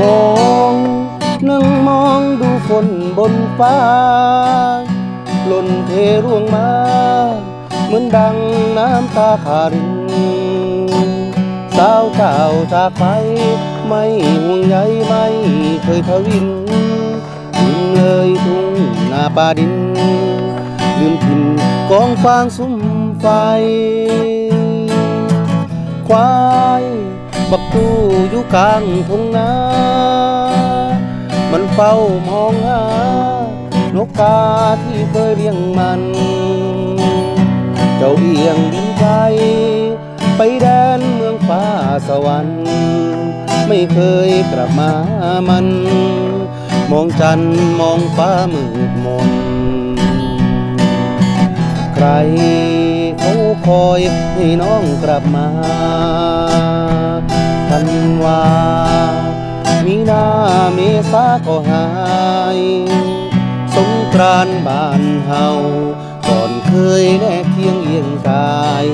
มองนั่งมองดูฝนบนฟ้าหล่นเทร่วงมา เหมือนดังน้ำตาขารินสาวเก่าจากไป ไม่ห่วงใยไม่เคยทวินลืมเลยทุ่งนาป่าดินลืมถิ่นกองฟางสุ่มไฟความ บักตู้อยู่กลางทุ่งนา มันเฝ้ามองหานกกาที่เคยเลี้ยงมัน เจ้าเอียงบินไปไปแดนเมืองฟ้าสวรรค์ ไม่เคยกลับมามัน มองจันมองฟ้ามืดมน ใครเขาคอยให้น้องกลับมา เมษาก็หาย สงกรานบ้านเฮาก่อนเคยแนกเคียงเอียงกาย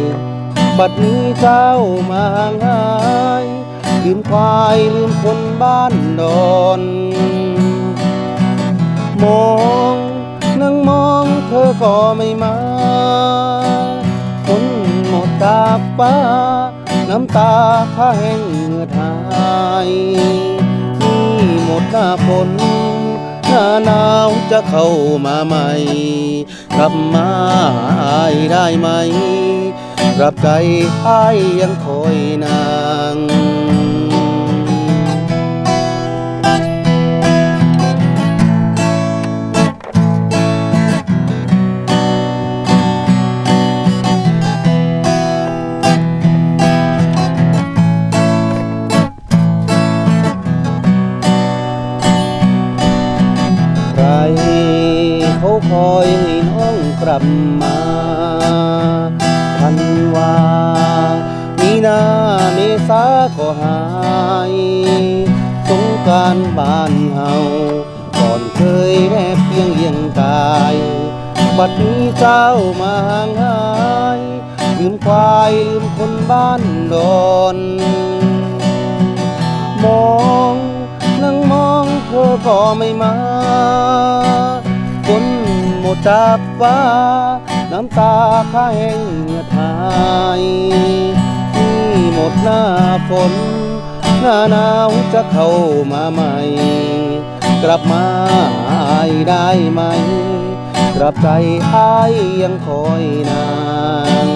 บัดนี้เจ้ามาห่างหายลืมควายลืมคนบ้านดอนมองนั่งมองเธอก็ไม่มาฝนหมดตาฟ้า น้ำตาข้าแห้งเหงื่อหาย น้าฝนหน้าหนาวจะเข้ามาใหม่กลับมาอายได้ไหมกลับใจอ้ายยังคอยนาง เขาคอยให้น้องกลับมาพันว่ามีนาเมษาก็หาย สงการบ้านเฮาก่อนเคยแนบเพียงเยียงกาย บัดนี้เจ้ามาห่างหายลืมควายลืมคนบ้านดอน มองนั่งมองเธอก็ไม่มา บจากฟ้า น้ำตาข้าแห้งเหงื่อหายนี่หมดหน้าฝน หน้าหนาวจะเข้ามาใหม่ กลับมาหายได้ไหม กลับใจอ้ายยังคอยนาน